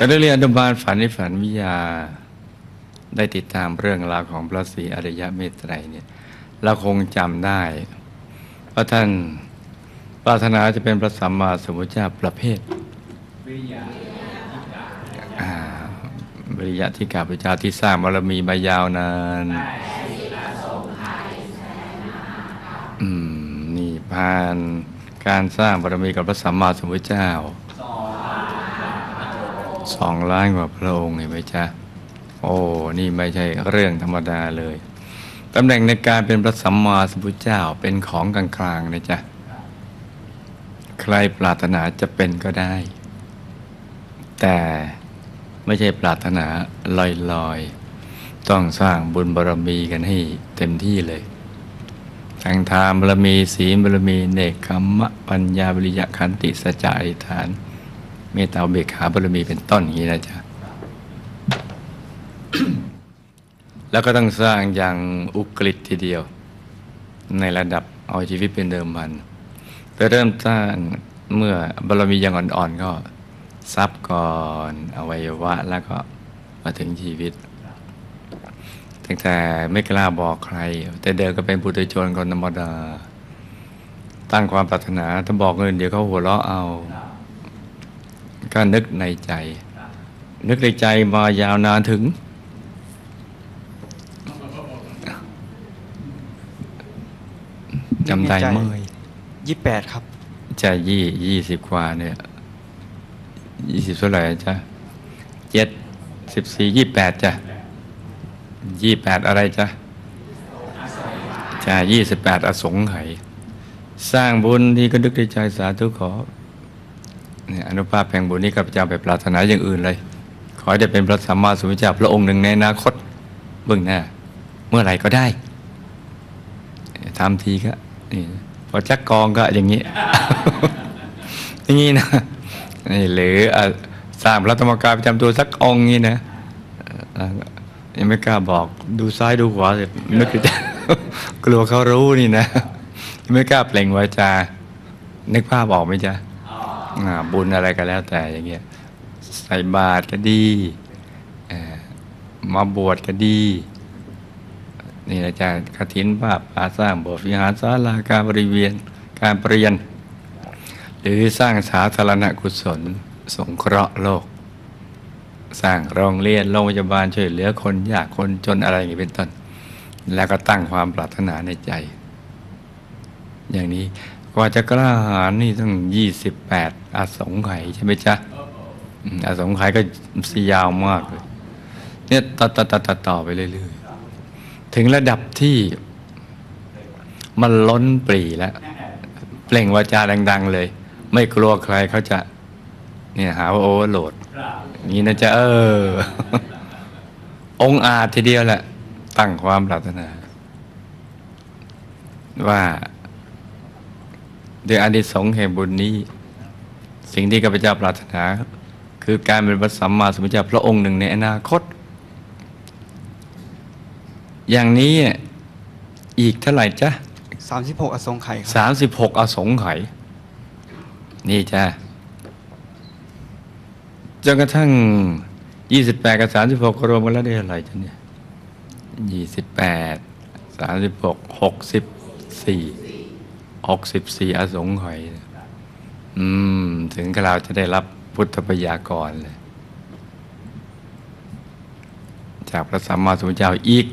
แต่ได้เรียนอนุบาลฝันในฝันวิทยา ได้ติดตามเรื่องราวของพระศรีอริยเมตไตรเนี่ยเราคงจำได้ว่าท่านปรารถนาจะเป็นพระสัมมาสัมพุทธเจ้าประเภทอ่าวิริยะที่กาพระเจ้าที่สร้างบารมีมายาวนานอืมนี่ผ่านการสร้างบารมีกับพระสัมมาสัมพุทธเจ้า สองล้านกว่าพระองค์เห็นไหมจ๊ะ โอ้ นี่ไม่ใช่เรื่องธรรมดาเลยตำแหน่งในการเป็นพระสัมมาสัมพุทธเจ้าเป็นของกลางๆนะจ๊ะ ใครปรารถนาจะเป็นก็ได้ แต่ไม่ใช่ปรารถนาลอยๆ ต้องสร้างบุญบารมีกันให้เต็มที่เลยทั้งทานบารมีศีลบารมีเนกขมมะปัญญาวิริยะขันติสัจจะอธิฐาน เมตตาเบกขาบารมีเป็นต้นอย่างนี้นะจ๊ะแล้วก็ต้องสร้างอย่างอุกฤษทีเดียว ในระดับเอาชีวิตเป็นเดิมพันแต่เริ่มสร้างเมื่อบารมียังอ่อนๆก็ซับก่อนอวัยวะแล้วก็มาถึงชีวิต ตั้งแต่ไม่กล้าบอกใคร แต่เดิมก็เป็นปุถุชนคนธรรมดา ตั้งความปรารถนาถ้าบอกเงินเดี๋ยวเขาหัวเราะเอา ก็นึกในใจ นึกในใจมายาวนานถึง จำได้ไหมยี่แปดครับจะยี่ยี่สิบกว่าเนี่ยยี่สิบเท่าไหร่จ๊ะเจ็ดสิบสี่ยี่แปดจ้ะยี่แปดอะไรจ๊ะจ้ะยี่สิบแปดอสงไขยสร้างบุญที่ก็นึกในใจสาธุขอเนี่ย อนุภาพแห่งบุญนี้ข้าพเจ้าไปปรารถนาอย่างอื่นเลย ขอให้ได้เป็นพระสัมมาสัมพุทธเจ้าพระองค์หนึ่งในอนาคตเบื้องหน้า เมื่อไหร่ก็ได้ทำทีก็นี่พอจักกองก็อย่างนี้ อย่างนี้นะนี่หรือสร้างพระธรรมกายประจำตัวสักองค์นี้นะยังไม่กล้าบอกดูซ้ายดูขวาเสร็จนึกถึงกลัวเขารู้นี่นะยังไม่กล้าเปล่งวาจานึกภาพออกไหมจ๊ะ บุญอะไรก็แล้วแต่อย่างเงี้ยใส่บาตรก็ดีมาบวชก็ดี นี่อาจารย์กฐินภาพอาสร้างโบสถ์วิหารศาลาการบริเวณการเปลี่ยน หรือสร้างสาธารณกุศล สงเคราะห์โลก สร้างโรงเรียนโรงพยาบาลช่วยเหลือคนยากคนจนอะไรอย่างนี้เป็นต้น แล้วก็ตั้งความปรารถนาในใจ อย่างนี้ กว่าจะกล้าหาญนี่ต้องยี่สิบแปดอาสงไขยใช่ไหมจ๊ะอาสงไขยก็สียาวมากเลย เนี่ยต่อต่อต่อต่อต่อไปเรื่อยๆ ถึงระดับที่มันล้นปรีแล้ว เปล่งวาจาดัง ๆ เลย ไม่กลัวใครเขาจะ เนี่ยหาว่าโอเวอร์โหลดอย่นี้นะจ๊ะเออ องอาจทีเดียวแหละ ตั้งความปรารถนา ว่า ด้วยอานิสงส์แห่งบุญนี้ สิ่งที่ข้าพเจ้าปรารถนา คือการเป็นพระสัมมาสัมพุทธเจ้าพระองค์หนึ่งในอนาคต อย่างนี้อีกเท่าไหร่จ๊ะสามสิบหกอสงไขยคสารับมสิบหกอสงไขยนี่จ้ะจนกระทั่งยี่สิบแปดกับสามสิบหกรวมกันแล้วได้อะไรจ๊ะเนี่ยยี่สิบแปดสามสิบหกหกสิบสี่ หกสิบสี่อสงไขยอืม ถึงกเราจะได้รับพุทธปยากรเลย จากพระสัมมาสัมพุทธเจ้าอีก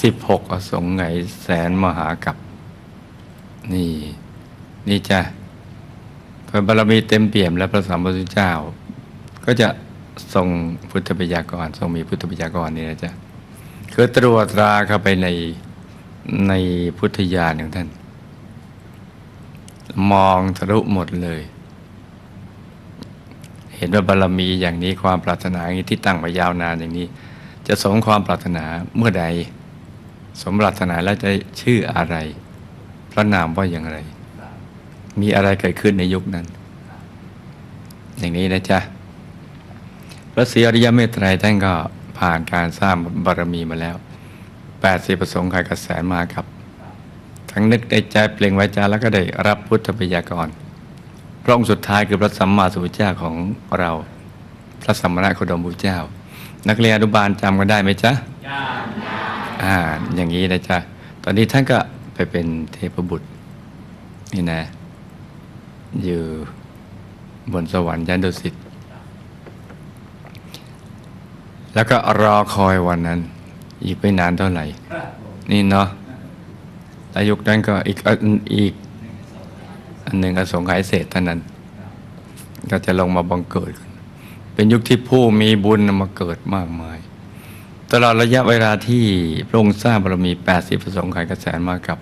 สิบหกอสงไขยแสนมหากับ นี่ นี่จ้ะพระบารมีเต็มเปี่ยมแล้วพระสัมมาสัมพุทธเจ้า ก็จะทรงพุทธปยากร ทรงมีพุทธปยากรนี่นะจ๊ะคือตรวจตราเข้าไปใน ในพุทธญาณของท่าน มองทะลุหมดเลย เห็นว่าบารมีอย่างนี้ความปรารถนาอย่างนี้ที่ตั้งมายาวนานอย่างนี้ จะสมความปรารถนาเมื่อใด สมปรารถนาแล้วจะชื่ออะไร พระนามว่าอย่างไร มีอะไรเกิดขึ้นในยุคนั้น อย่างนี้นะจ๊ะพระศรีอริยเมตไตรท่านก็ผ่านการสร้างบารมีมาแล้ว 80ประสงค์ขายกระแสมาครับ ทั้งนึกในใจเปล่งวาจาแล้วก็ได้รับพุทธปิยากรพระองค์สุดท้ายคือพระสัมมาสัมพุทธเจ้าของเรา พระสัมมาสัมพุทธพุทธเจ้า นักเรียนอนุบาลจำกันได้ไหมจ๊ะอ่าอย่างนี้นะจ๊ะตอนนี้ท่านก็ไปเป็นเทพบุตรนี่นะ อยู่บนสวรรค์ยันดุสิตแล้วก็รอคอยวันนั้น อีกไม่นานเท่าไหร่ นี่เนาะอายุคนั้นก็อีกอันอีก อันหนึ่งอสงไขยเศษเท่านั้น ก็จะลงมาบังเกิด เป็นยุคที่ผู้มีบุญมาเกิดมากมาย ตลอดระยะเวลาที่พระองค์สร้างบารมี 80ประสงค์ไขยกระแสนมากับ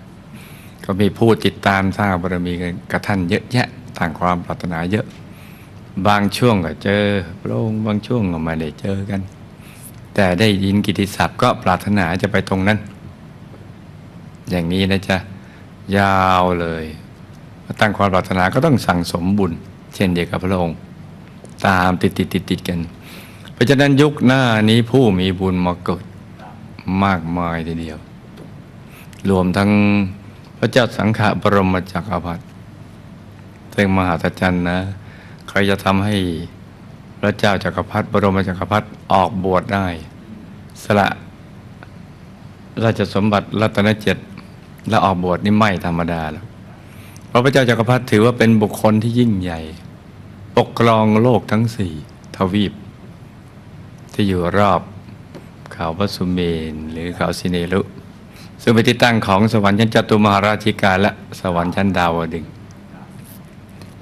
ก็มีผู้ติดตามสร้างบารมีกันกับท่านเยอะแยะต่างความปรารถนาเยอะ บางช่วงก็เจอพระองค์บางช่วงก็ไม่ได้เจอกัน แต่ได้ยินกิติศัพท์ก็ปรารถนาจะไปตรงนั้น อย่างนี้นะจ๊ะ ยาวเลยตั้งความปรารถนาก็ต้องสั่งสมบุญ เช่นเดียวกับพระองค์ ตามติดติดติดติดกัน เพราะฉะนั้นยุคหน้านี้ผู้มีบุญมาเกิดมากมายทีเดียว รวมทั้งพระเจ้าสังฆบรมจักรพรรดิซึ่งมหาศจรรย์นะ ใครจะทำให้ ระเจ้าจักรพรรดิบรมจักรพรรดิออกบวชได้ สละราชสมบัติรัตนเจ็ดและออกบวชนี่ไม่ธรรมดาแล้วเพราะพระเจ้าจักรพรรดิถือว่าเป็นบุคคลที่ยิ่งใหญ่ ปกครองโลกทั้งสี่ทวีป ที่อยู่รอบเขาพระสุเมนหรือเขาสิเนรุซึ่งเป็นที่ตั้งของสวรรค์ชั้นจตุมหาราชิกาและสวรรค์ชั้นดาวดึง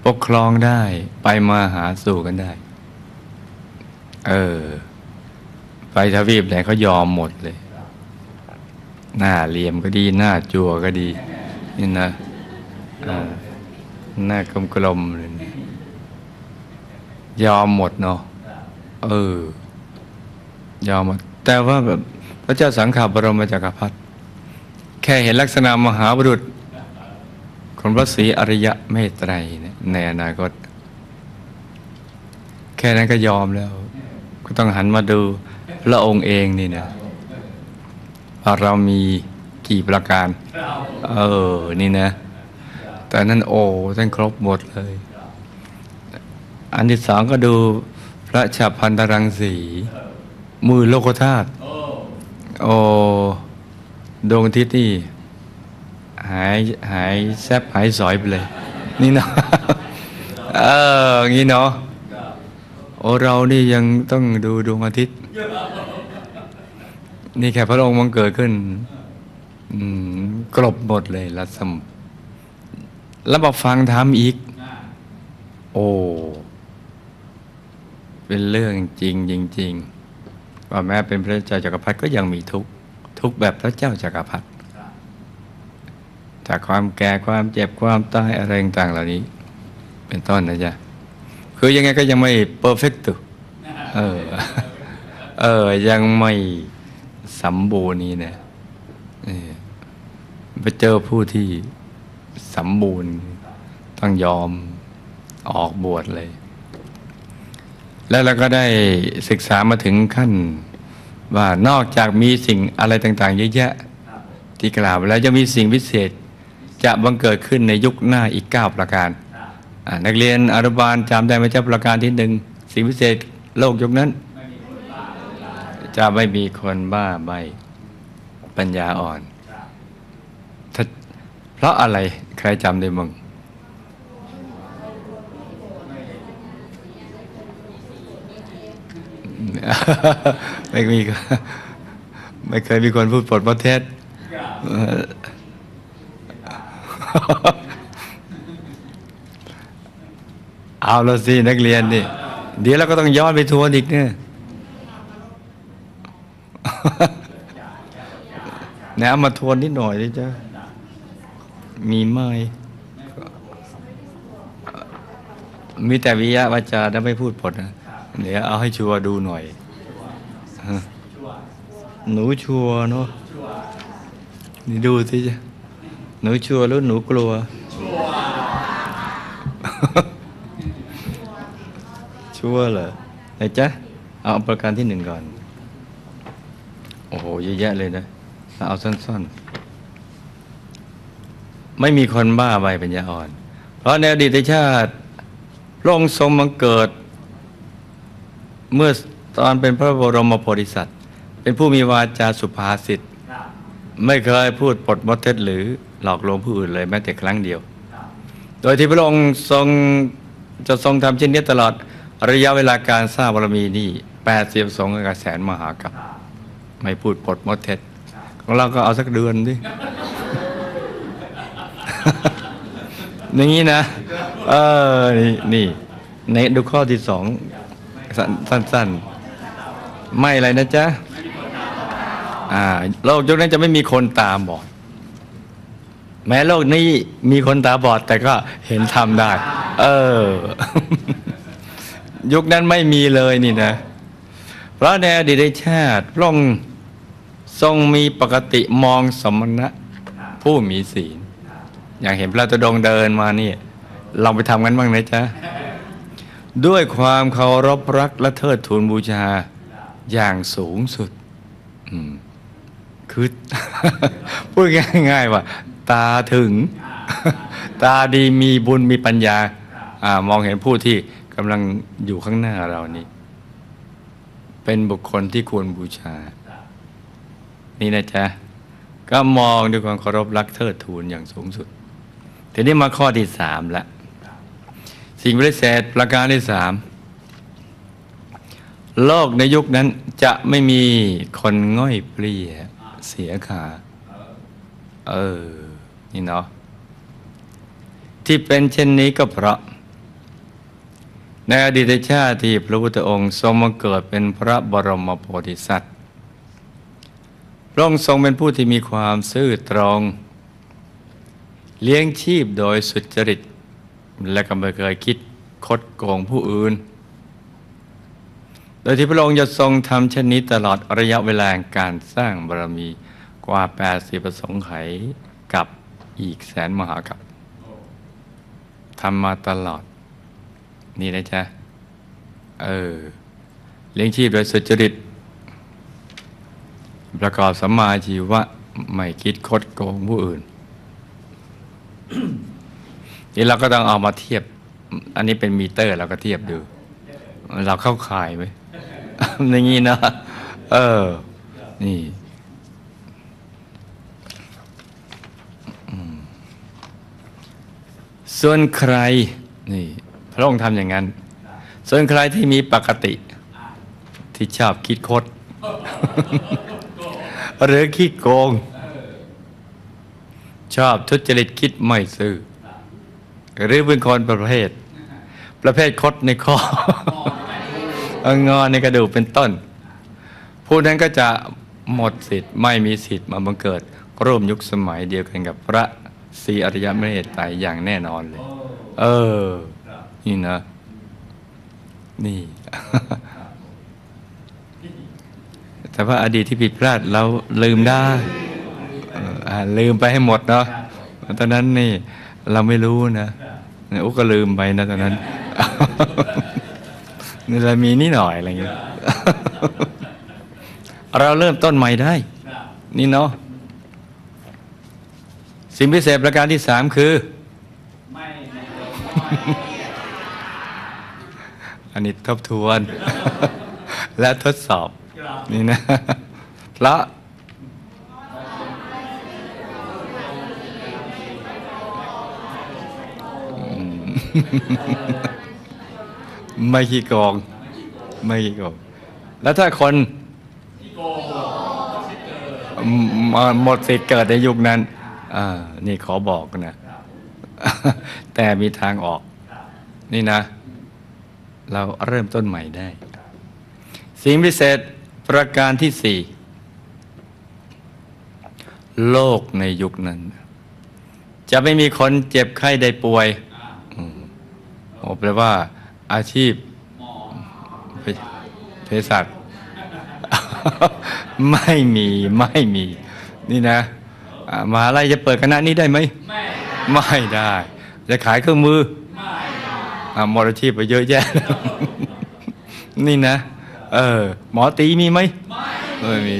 ปกครองได้ไปมาหาสู่กันได้ เออ ไปทวีปไหนเขายอมหมดเลย หน้าเหลี่ยมก็ดี หน้าจั่วก็ดี นี่นะหน้ากลมๆเลยยอมหมดเนาะเออ ยอมหมด แต่ว่าแบบพระเจ้าสังขารบรมจักรพรรดิแค่เห็นลักษณะมหาบุรุษของพระศรีอริยะเมตไตรในอนาคต แค่นั้นก็ยอมแล้ว ก็ต้องหันมาดูพระองค์เองนี่นะว่าเรามีกี่ประการ เออ นี่นะ แต่นั่นโอ้ท่านครบหมดเลย อันที่สองก็ดูพระฉับพันตรังสี มือโลกธาตุโอ้ดวงอาทิตย์นี่ หายหายแซบหายสอยไปเลย นี่เนาะเออ งี้เนาะ โอเรานี่ยังต้องดูดวงอาทิตย์ นี่แค่พระองค์มังเกิดขึ้นกลบหมดเลยรัศมแล้วบอกฟังทำอีก โอ้เป็นเรื่องจริงจริงๆว่าแม้เป็นพระเจ้าจักรพรรดิก็ยังมีทุกข์ทุกแบบพระเจ้าจักรพรรดิจากความแก่ความเจ็บความตายอะไรต่างเหล่านี้ เป็นต้นนะจ๊ะ คือยังไงก็ยังไม่เพอร์เฟกต์ตัวเออ เออ ยังไม่สมบูรณ์นี่นะเออไปเจอผู้ที่สมบูรณ์ ต้องยอมออกบวชเลย แล้วเราก็ได้ศึกษามาถึงขั้น ว่านอกจากมีสิ่งอะไรต่างๆ เยอะแยะ ที่กล่าวไปแล้วจะมีสิ่งพิเศษจะบังเกิดขึ้นในยุคหน้าอีก 9 ประการอ่า นักเรียนอนุบาลจำได้ไหมเจ้าประการที่หนึ่งสิ่งพิเศษโลกยุคนั้น จะไม่มีคนบ้าใบปัญญาอ่อน เพราะอะไรใครจำได้บ้างไม่มีไม่เคยมีคนพูดปลดประเทศ เอาละสินักเรียนนี่เดี๋ยวเราก็ต้องย้อนไปทวนอีกเนี่ยนะมาทวนนิดหน่อยดิจ้ะมีไหมมีแต่วิยะวาจาแล้วไม่พูดปดนะเดี๋ยวเอาให้ชัวร์ดูหน่อย หนูชัวร์เนาะนี่ดูสิจ้ะหนูชัวร์หรือหนูกลัว ชัว ร์เหรอไหนจ๊ะ เอาประการที่หนึ่งก่อน โอ้โหเยอะแยะเลยนะ เอาสั้นๆ ไม่มีคนบ้าใบปัญญาอ่อน เพราะในอดีตชาติพระองค์ทรงบังเกิด เมื่อตอนเป็นพระบรมโพธิสัตว์ เป็นผู้มีวาจาสุภาษิตไม่เคยพูดปดมดเท็จหรือหลอกลวงผู้อื่นเลยแม้แต่ครั้งเดียว โดยที่พระองค์ทรงจะทรงทำเช่นนี้ตลอด ระยะเวลาการสร้างบารมีนี่แปดสิบสองกแสนมหากับ ไม่พูดปดมดเท็จของเราก็เอาสักเดือนดิอย่างนี้นะ เออ นี่นี่ในดูข้อที่สองสันสั้นๆ ไม่อะไรนะจ๊ะอ่าโลกยุคนั้นจะไม่มีคนตาบอด แม้โลกนี้มีคนตาบอด แต่ก็เห็นทำได้ เออ ยุคนั้นไม่มีเลยนี่นะ เพราะในอดีตชาติพระองค์ทรงมีปกติมองสมณะผู้มีศีล อย่างเห็นพระตดงเดินมานี่ลองไปทำกันบ้างนะจ๊ะ ด้วยความเคารพรักและเทิดทูนบูชาอย่างสูงสุดคือพูดง่าย ๆ ว่า ตาถึง ตาดีมีบุญมีปัญญามองเห็นผู้ที่ กำลังอยู่ข้างหน้าเรานี่เป็นบุคคลที่ควรบูชา นี่นะจ๊ะ ก็มองด้วยความเคารพรักเทิดทูนอย่างสูงสุด ทีนี้มาข้อที่สามละ สิ่งวิเศษประการที่สามโลกในยุคนั้นจะไม่มีคนง่อยเปลี่ยเสียขา เออ นี่เนาะที่เป็นเช่นนี้ก็เพราะ ในอดีตชาติที่พระพุทธองค์ทรงมาเกิดเป็นพระบรมโพธิสัตว์ พระองค์ทรงเป็นผู้ที่มีความซื่อตรง เลี้ยงชีพโดยสุจริต และก็ไม่เคยคิดคดโกงผู้อื่น โดยที่พระองค์จะทรงทำเช่นนี้ตลอดระยะเวลาการสร้างบารมีกว่า 80 ประสงค์ไขกับอีกแสนมหากับทำมาตลอด นี่นะจ๊ะ เออ เลี้ยงชีพโดยสุจริต ประกอบสัมมาชีวะ ไม่คิดคดโกงผู้อื่น นี่เราก็ต้องเอามาเทียบ อันนี้เป็นมีเตอร์เราก็เทียบดู เราเข้าข่ายไหมอย่างนี้นะ เออ นี่ส่วนใครนี่ ระองค์ทำอย่างนั้น ส่วนใครที่มีปกติที่ชอบคิดคด หรือคิดโกง ชอบทุจริตคิดไม่ซื่อ หรือเป็นคนประเภท ประเภทคดในข้อองอในกระดูกเป็นต้น ผู้นั้นก็จะหมดสิทธิ์ไม่มีสิทธิ์มาบังเกิด ร่วมยุคสมัยเดียวกันกับพระศรีอริยเมตไตรอย่างแน่นอนเลย เออ นี่นะ นี่ แต่ว่าอดีตที่ผิดพลาดเราลืมได้ลืมไปให้หมดเนาะตอนนั้นนี่เราไม่รู้นะอุก็ลืมไปนะตอนนั้นเรามีนิดหน่อยอะไรเงี้ยเราเริ่มต้นใหม่ได้ นี่เนาะสิ่งพิเศษประการที่สามคือ นนี้ทบทวน และทดสอบ นี่นะเพราะไม่ขี้โกงไม่ขี้โกงแล้วถ้าคนหมดสิทธิ์เกิดในยุคนั้นนี่ขอบอกนะ แต่มีทางออก นี่นะ เราเริ่มต้นใหม่ได้ สิ่งพิเศษประการที่สี่โลกในยุคนั้น จะไม่มีคนเจ็บไข้ได้ป่วยอโอ้แปลว่าอาชีพเภสัชไม่มีไม่มี นี่นะอ่ามหาลัยจะเปิดคณะนี้ได้ไหม ไม่ได้ จะขายเครื่องมือ มรอาชีพไปเยอะแยะ นี่นะ เออ หมอตีมีไหมไม่มี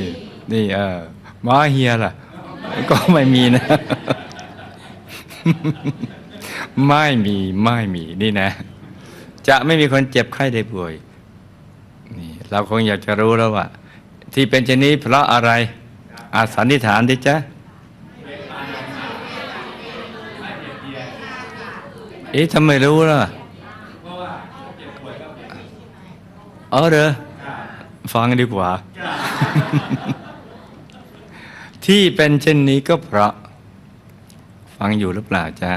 นี่เออหมอเฮียล่ะ ก็ไม่มีนะ ไม่มีไม่มีนี่นะ จะไม่มีคนเจ็บไข้ได้ป่วย นี่เราคงอยากจะรู้แล้วว่า ที่เป็นเช่นนี้เพราะอะไรอาสันนิฐานดิจ๊ะเอ๊ะทำไมรู้ล่ะ เออเด้อฟังดีกว่า ที่เป็นเช่นนี้ก็เพราะ ฟังอยู่หรือเปล่าจ๊ะ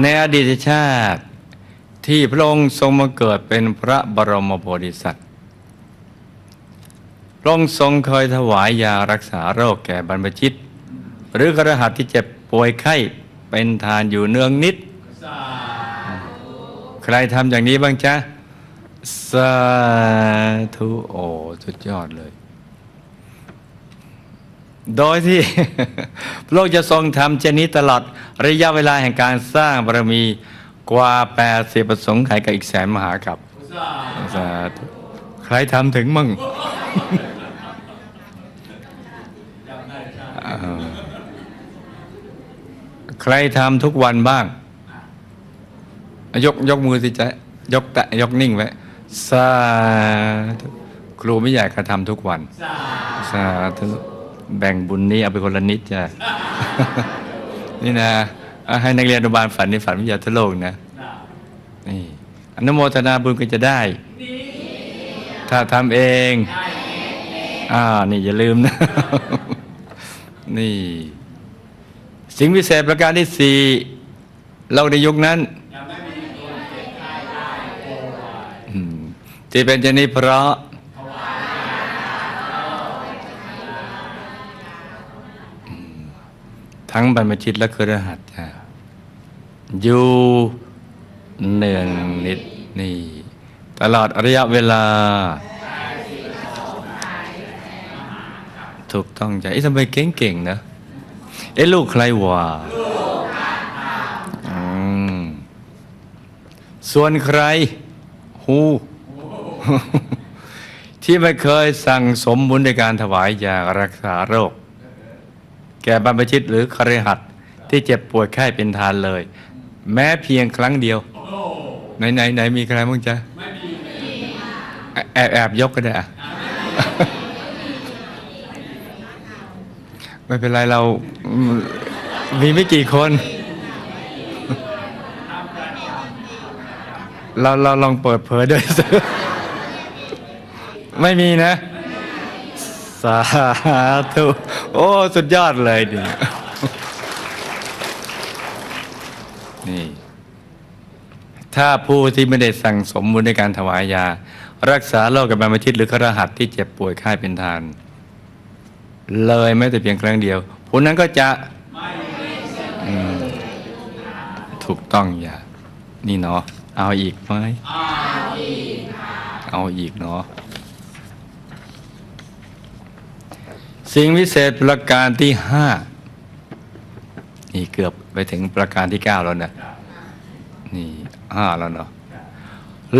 ในอดีตชาติ ที่พระองค์ทรงมาเกิดเป็นพระบรมโพธิสัตว์พระองค์ทรงเคยถวายยารักษาโรคแก่บรรพชิต หรือกระหัตที่เจ็บป่วยไข้เป็นทานอยู่เนืองนิด ใครทำอย่างนี้บ้างจ๊ะ สาธุโอ้สุดยอดเลย โดยที่พระองค์จะทรงทำเช่นนี้ตลอดระยะเวลาแห่งการสร้างบารมีกว่า80ประสงค์ไขกับอีกแสนมหากับสาธุใครทำถึงมั่งใครทำทุกวันบ้าง ยกยกมือสิจ๊ะยกแตะยกนิ่งไว้ สาธุครูไม่อยากกระทำทุกวัน สาธุแบ่งบุญนี้เอาไปคนละนิดจ้ะนี่นะ ให้นักเรียนอนุบาลฝันในฝันวิทยาทโลกนะ นี่อนุโมทนาบุญก็จะได้ ถ้าทำเองอ่านี่อย่าลืมนะ นี่ สิ่งพิเศษประการที่สี่เราในยุคนั้นอืม ที่เป็นเช่นนี้เพราะ ทั้งบรรพชิตและเครือหัดอยู่เนืองนิดนี่ตลอดระยะเวลา ถูกต้องจ้ะเอ๊ะทำไมเก่งๆนะเอ๊ะลูกใครวะส่วนใครหู ที่ไม่เคยสั่งสมบุญในการถวายยารักษาโรค แก่บรรพชิตหรือคฤหัสถ์ที่เจ็บป่วยไข้เป็นทานเลย แม้เพียงครั้งเดียว ไหนไหนไหนมีใครบ้างจ๊ะแอบแอบยกก็ได้อะไม่เป็นไรเรามมีไม่กี่คน เราเราลองเปิดเผยด้วยสิ ไม่มีนะ สาธุ โอ้ สุดยอดเลยดินี่ ถ้าผู้ที่ไม่ได้สั่งสมบุญในการถวายยา รักษาโรคกับบรรพชิตหรือครหัสที่เจ็บป่วยไข้เป็นทาน เลยแม้แต่เพียงครั้งเดียวผู้นั้นก็จะถูกต้องอย่า นี่เนาะ เอาอีกไหม เอาอีกเนาะ สิ่งวิเศษประการที่ห้านี่เกือบไปถึงประการที่เก้าแล้วนะนี่ห้าแล้วเนาะ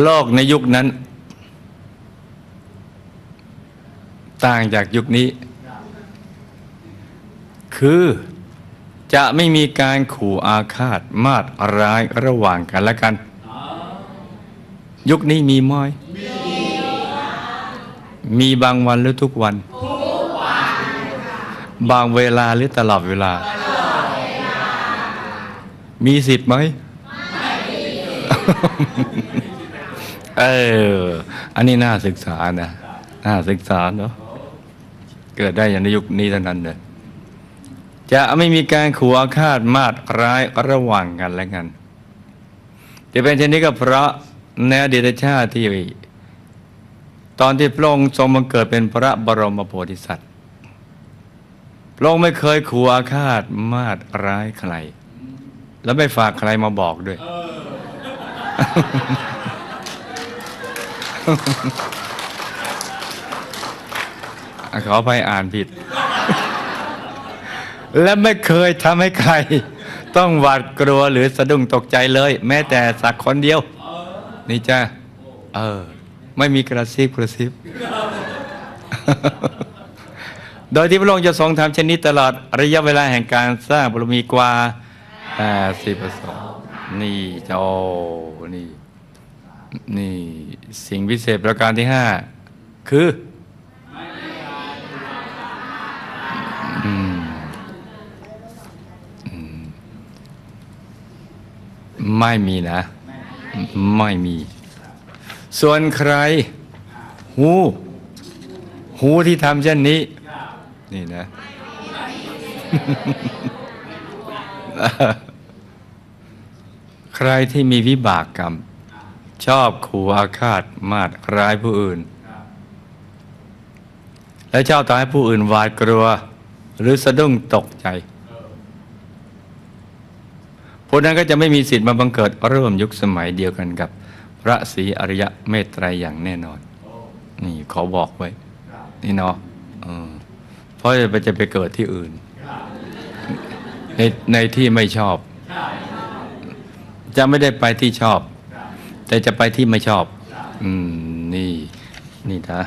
โลกในยุคนั้น ต่างจากยุคนี้ คือจะไม่มีการขู่อาฆาตมาดร้ายระหว่างกันและกัน ยุคนี้มีม้อย มีบางวันหรือทุกวัน บางเวลาหรือตลอดเวลา มีสิทธิ์ไหมเออ อันนี้น่าศึกษานะ น่าศึกษาเนาะ เกิดได้อย่างในยุคนี้เท่านั้นเลยจะไม่มีการขู่อาฆาตมาดร้ายระหว่างกันและกัน จะเป็นเช่นนี้ก็เพราะในอดีตชาติที่ ตอนที่พระองค์ทรงมาเกิดเป็นพระบรมโพธิสัตว์ พระองค์ไม่เคยขู่อาฆาตมาดร้ายใคร แล้วไม่ฝากใครมาบอกด้วย ขอไปอ่านผิด และไม่เคยทำให้ใคร ต้องหวาดกลัวหรือสะดุ้งตกใจเลย แม้แต่สักคนเดียว นี่จ้าเออ ไม่มีกระซิบกระซิบ โดยที่พระองค์จะทรงทำเช่นนี้ตลอดระยะเวลาแห่งการสร้างบารมีกว่า80ประสงค์นี่เจ้านี่นี่สิ่งพิเศษประการที่ห้าคือไม่มีนะ ไม่มี ส่วนใคร หู หูที่ทำเช่นนี้ นี่นะ ใครที่มีวิบากกรรม ชอบขู่อาฆาตมาดร้ายผู้อื่น และชอบทำให้ผู้อื่นหวาดกลัว หรือสะดุ้งตกใจผู้นั้นก็จะไม่มีสิทธิ์มาบังเกิดร่วมยุคสมัยเดียวกันกับ พระศรีอริยะเมตไตรยอย่างแน่นอน นี่ขอบอกไว้ นี่เนาะ เพราะจะไปจะไปเกิดที่อื่น ในในที่ไม่ชอบ จะไม่ได้ไปที่ชอบ แต่จะไปที่ไม่ชอบ อืม นี่ นี่นะ